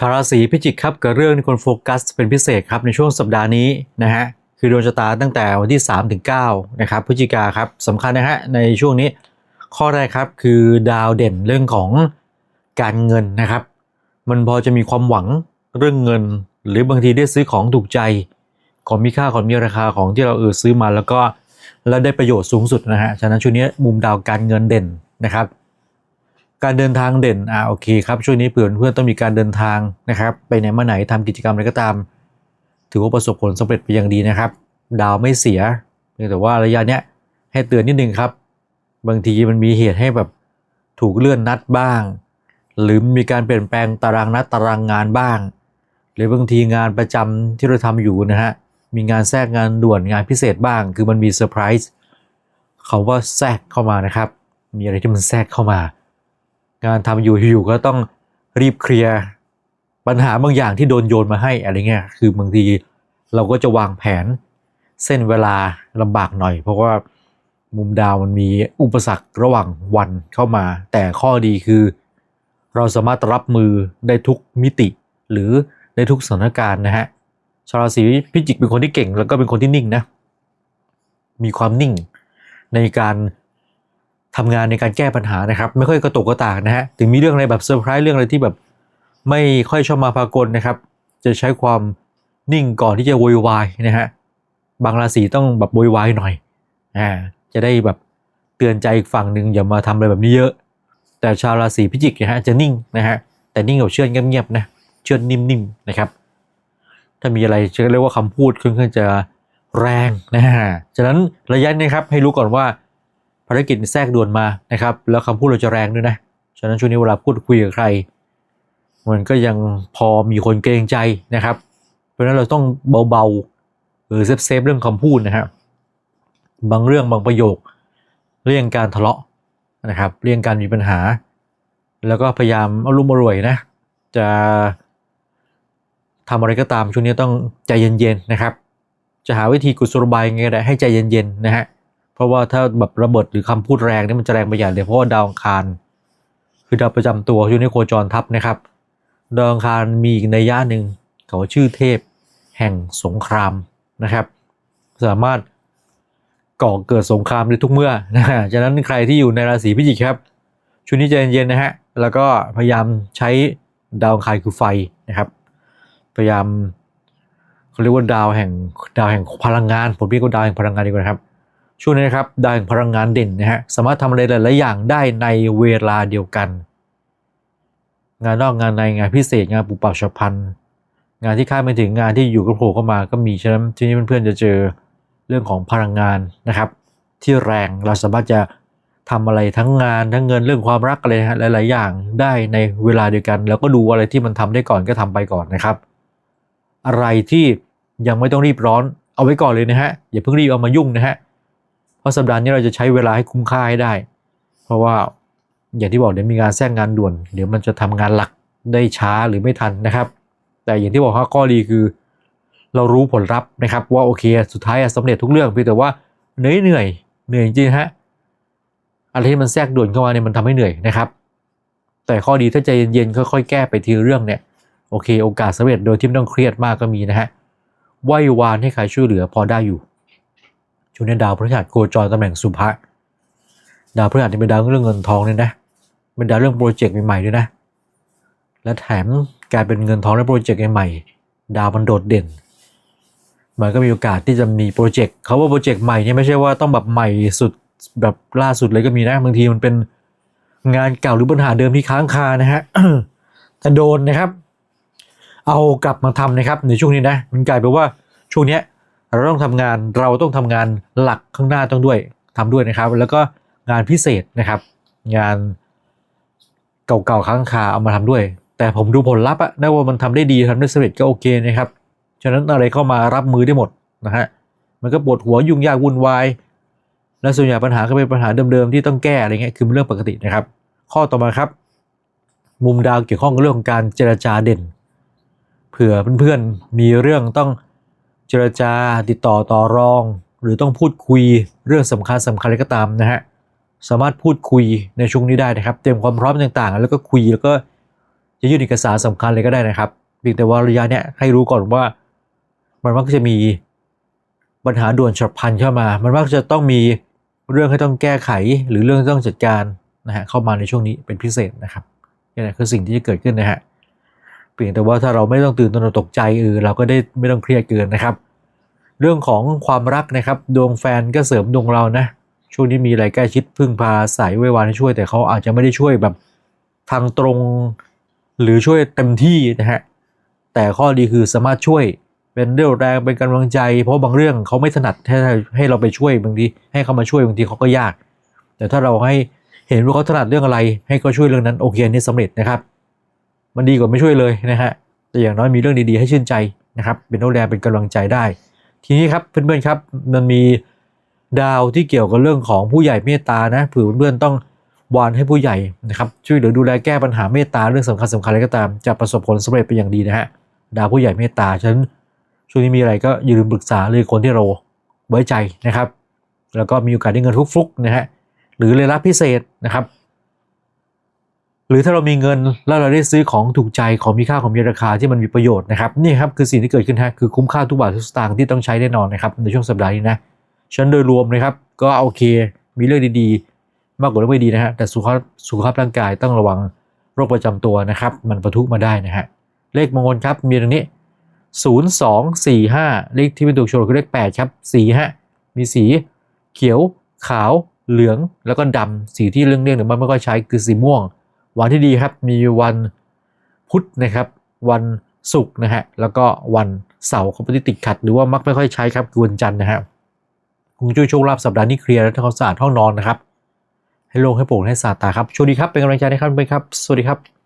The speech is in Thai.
ชาวราศีพิจิกครับกับเรื่องที่คนโฟกัสเป็นพิเศษครับในช่วงสัปดาห์นี้นะฮะคือดวงชะตาตั้งแต่วันที่3ถึง9นะครับพฤศจิกาครับสำคัญนะฮะในช่วงนี้ข้อแรกครับคือดาวเด่นเรื่องของการเงินนะครับ มันพอจะมีความหวังเรื่องเงิน หรือบางทีได้ซื้อของถูกใจของมีค่าของมีราคาของที่เราเออซื้อมาแล้วก็แล้วได้ประโยชน์สูงสุดนะฮะฉะนั้นช่วงนี้มุมดาวการเงินเด่นนะครับ การเดินทางเด่นอ่าโอเคครับช่วงนี้เพื่อนเพื่อนต้องมีการเดินทางนะครับ ไปไหนมาไหนทำกิจกรรมอะไรก็ตาม ถือว่าประสบผลสำเร็จไปอย่างดีนะครับ ดาวไม่เสียเพียงแต่ว่าระยะเนี้ยให้เตือนนิดนึงครับ บางทีมันมีเหตุให้แบบถูกเลื่อนนัดบ้าง หรือมีการเปลี่ยนแปลงตารางนัดตารางงานบ้าง หรือบางทีงานประจำที่เราทำอยู่นะฮะมีงานแทรกงานด่วนงานพิเศษบ้าง คือมันมีเซอร์ไพรส์เขาว่าแทรกเข้ามานะครับ มีอะไรที่มันแทรกเข้ามา งานทำอยู่อยู่ก็ต้องรีบเคลียร์ปัญหาบางอย่างที่โดนโยนมาให้อะไรเงี้ยคือบางทีเราก็จะวางแผนเส้นเวลาลำบากหน่อย เพราะว่ามุมดาวมันมีอุปสรรคระหว่างวันเข้ามา แต่ข้อดีคือ เราสามารถรับมือได้ทุกมิติ หรือได้ทุกสถานการณ์นะฮะชาวราศีพิจิกเป็นคนที่เก่งแล้วก็เป็นคนที่นิ่งนะมีความนิ่งในการ ทำงานในการแก้ปัญหานะครับ ไม่ค่อยกระตุกกระตากนะฮะถึงมีเรื่องอะไรแบบเซอร์ไพรส์เรื่องอะไรที่แบบไม่ค่อยชอบมาพากลนะครับ จะใช้ความนิ่งก่อนที่จะโวยวายนะฮะบางราศีต้องแบบโวยวายหน่อยอ่าจะได้แบบเตือนใจอีกฝั่งหนึ่งอย่ามาทำอะไรแบบนี้เยอะ แต่ชาวราศีพิจิกนะฮะจะนิ่งนะฮะแต่นิ่งแบบเชื่อนเงียบๆนะเชื่อนนิ่มๆนะครับ ถ้ามีอะไรจะเรียกว่าคำพูดค่อนข้างจะแรงนะฮะฉะนั้นระยะนี้ครับให้รู้ก่อนว่า ภารกิจแทรกด่วนมานะครับ แล้วคำพูดเราจะแรงด้วยนะ ฉะนั้นช่วงนี้เวลาพูดคุยกับใคร มันก็ยังพอมีคนเกรงใจนะครับ เพราะฉะนั้นเราต้องเบาๆหรือเซฟเซฟๆเรื่องคำพูดนะครับบางเรื่องบางประโยคเลี่ยงการทะเลาะนะครับเลี่ยงการมีปัญหา แล้วก็พยายามเอารุ่มอร่วยนะ จะทำอะไรก็ตามช่วงนี้ต้องใจเย็นๆนะครับ จะหาวิธีกุศลบายไงก็ได้ให้ใจเย็นๆนะฮะ เพราะว่าถ้าแบบระเบิดหรือคำพูดแรงนี่มันจะแรงไปอย่เดียเพราะว่าดาวอังคาร คือดาวประจำตัวอยู่ในโคจรทับนะครับ ดาวอังคารมีอีกในย่าหนึ่งเขาชื่อเทพแห่งสงครามนะครับ สามารถก่อเกิดสงครามได้ทุกเมื่อนะฮะฉะนั้นใครที่อยู่ในราศีพิจิกครับช่วงนี้ใจเย็นๆนะฮะแล้วก็พยายามใช้ดาวอังคารคือไฟนะครับพยายามเขาเรียกว่าดาวแห่งดาวแห่งพลังงาน ผมเรียกว่าดาวแห่งพลังงานดีกว่านะครับ ช่วงนี้นะครับดาวแห่งพลังงานเด่นนะฮะสามารถทำอะไรหลายๆอย่างได้ในเวลาเดียวกัน งานนอกงานในงานพิเศษงานปุบปับฉับพลันงานที่คาดไม่ถึงงานที่อยู่ก็โผล่เข้ามาก็มีฉะนั้นที่นี้เพื่อนๆจะเจอเรื่องของพลังงานนะครับ ที่แรงเราสามารถจะทำอะไรทั้งงานทั้งเงินเรื่องความรักอะไรฮะหลาย ๆ อย่างได้ในเวลาเดียวกัน แล้วก็ดูอะไรที่มันทำได้ก่อนก็ทำไปก่อนนะครับ อะไรที่ยังไม่ต้องรีบร้อนเอาไว้ก่อนเลยนะฮะอย่าเพิ่งรีบเอามายุ่งนะฮะ เพราะสัปดาห์นี้เราจะใช้เวลาให้คุ้มค่าให้ได้ เพราะว่าอย่างที่บอกเดี๋ยวมีงานแทรกงานด่วนเดี๋ยวมันจะทำงานหลักได้ช้าหรือไม่ทันนะครับ แต่อย่างที่บอกว่าข้อดีคือ เรารู้ผลลัพธ์นะครับ ว่าโอเค สุดท้ายอะสำเร็จทุกเรื่องเพียงแต่ว่าเหนื่อยเหนื่อยเหนื่อยจริงฮะอะไรที่มันแทรกด่วนเข้ามาเนี่ยมันทำให้เหนื่อยนะครับ แต่ข้อดีถ้าใจเย็นๆค่อยๆแก้ไปทีละเรื่องเนี่ยโอเค โอกาสสำเร็จโดยที่ไม่ต้องเครียดมากก็มีนะฮะไหว้วานให้ใครช่วยเหลือพอได้อยู่ ช่วงนี้ดาวพฤหัสโคจรตำแหน่งสุภะดาวพฤหัสนี่เป็นดาวเรื่องเงินทองเลยนะเป็นดาวเรื่องโปรเจกต์ใหม่ๆด้วยนะ และแถมกลายเป็นเงินทองและโปรเจกต์ใหม่ๆดาวมันโดดเด่น มันก็มีโอกาสที่จะมีโปรเจกต์เขาว่าโปรเจกต์ใหม่เนี่ยไม่ใช่ว่าต้องแบบใหม่สุดแบบล่าสุดเลยก็มีนะบางทีมันเป็นงานเก่าหรือปัญหาเดิมที่ค้างคานะฮะแต่โดนนะครับ เอากลับมาทำนะครับในช่วงนี้นะ มันกลายเป็นว่าช่วงเนี้ย เราต้องทำงานเราต้องทำงานหลักข้างหน้าต้องด้วยทำด้วยนะครับ แล้วก็งานพิเศษนะครับ งานเก่าๆค้างคาเอามาทำด้วย แต่ผมดูผลลัพธ์อะได้ว่ามันทำได้ดีทำได้สำเร็จก็โอเคนะครับฉะนั้นอะไรเข้ามารับมือได้หมดนะฮะมันก็ปวดหัวยุ่งยากวุ่นวายและส่วนใหญ่ปัญหาก็เป็นปัญหาเดิมๆที่ต้องแก้อะไรเงี้ยคือเป็นเรื่องปกตินะครับ ข้อต่อมาครับ มุมดาวเกี่ยวข้องกับเรื่องของการเจรจาเด่น เผื่อเพื่อนๆมีเรื่องต้อง เจรจาติดต่อต่อรอง หรือต้องพูดคุยเรื่องสำคัญสำคัญอะไรก็ตามนะฮะสามารถพูดคุยในช่วงนี้ได้นะครับ เตรียมความพร้อมต่างๆ แล้วก็คุยแล้วก็จะยื่นเอกสารสำคัญเลยก็ได้นะครับเพียงแต่ว่าระยะเนี้ยให้รู้ก่อนว่า มันมักจะมีปัญหาด่วนฉับพลันเข้ามา มันมักจะต้องมีเรื่องให้ต้องแก้ไข หรือเรื่องที่ต้องจัดการนะฮะเข้ามาในช่วงนี้เป็นพิเศษนะครับนี่แหละคือสิ่งที่จะเกิดขึ้นนะฮะ เพียงแต่ว่าถ้าเราไม่ต้องตื่นตระหนกตกใจเออเราก็ได้ไม่ต้องเครียดเกินนะครับ เรื่องของความรักนะครับ ดวงแฟนก็เสริมดวงเรานะ ช่วงนี้มีอะไรใกล้ชิดพึ่งพาสายไว้วานให้ช่วยแต่เขาอาจจะไม่ได้ช่วยแบบทางตรง หรือช่วยเต็มที่นะฮะแต่ข้อดีคือสามารถช่วยเป็นเรี่ยวแรงเป็นกำลังใจ เพราะบางเรื่องเขาไม่ถนัดให้ให้เราไปช่วยบางทีให้เขามาช่วยบางทีเขาก็ยาก แต่ถ้าเราให้เห็นว่าเขาถนัดเรื่องอะไร ให้เขาช่วยเรื่องนั้นโอเคนนี่สำเร็จนะครับ มันดีกว่าไม่ช่วยเลยนะฮะแต่อย่างน้อยมีเรื่องดีๆให้ชื่นใจนะครับ เป็นเรี่ยวแรงเป็นกำลังใจได้ ทีนี้ครับเพื่อนๆครับมันมีดาวที่เกี่ยวกับเรื่องของผู้ใหญ่เมตตานะเผื่อเพื่อนๆต้องวานให้ผู้ใหญ่นะครับช่วยเหลือดูแลแก้ปัญหาเมตตาเรื่องสำคัญสำคัญอะไรก็ตามจะประสบผลสำเร็จเป็นอย่างดีนะฮะดาวผู้ใหญ่เมตตาฉะนั้นช่วงนี้มีอะไรก็อย่าลืมปรึกษาเลยคนที่เราไว้ใจนะครับ แล้วก็มีโอกาสได้เงินฟลุกๆนะฮะหรือเลยรับพิเศษนะครับ หรือถ้าเรามีเงินแล้วเราได้ซื้อของถูกใจของมีค่าของมีราคาที่มันมีประโยชน์นะครับนี่ครับคือสิ่งที่เกิดขึ้นฮะคือคุ้มค่าทุกบาททุกสตางค์ที่ต้องใช้แน่นอนนะครับในช่วงสัปดาห์นี้นะฉันโดยรวมนะครับก็โอเค มีเรื่องดีๆ มากกว่าเรื่องไม่ดีนะฮะแต่สุขภาพสุขภาพร่างกายต้องระวังโรคประจำตัวนะครับ มันประทุมาได้นะฮะเลขมงคลครับมีตรงนี้ 0 2 4 5 เลขที่เป็นตัวโชว์คือเลข 8 ครับ4ฮะมีสีเขียว ขาว เหลือง แล้วก็ดำสีที่เรื่องเลี่ยงหรือมันไม่ค่อยใช้คือสีม่วง วันที่ดีครับมีวันพุธนะครับ วันศุกร์นะฮะแล้วก็วันเสาร์เขาปฏิติดขัด หรือว่ามักไม่ค่อยใช้ครับคือวันจันทร์นะฮะคงช่วยโชคลาภสัปดาห์นี้เคลียร์และทำความสะอาดห้องนอนนะครับ ให้โล่งให้โปร่งให้สะอาดตาครับโชคดีครับเป็นกำลังใจให้ครับไปครับ สวัสดีครับ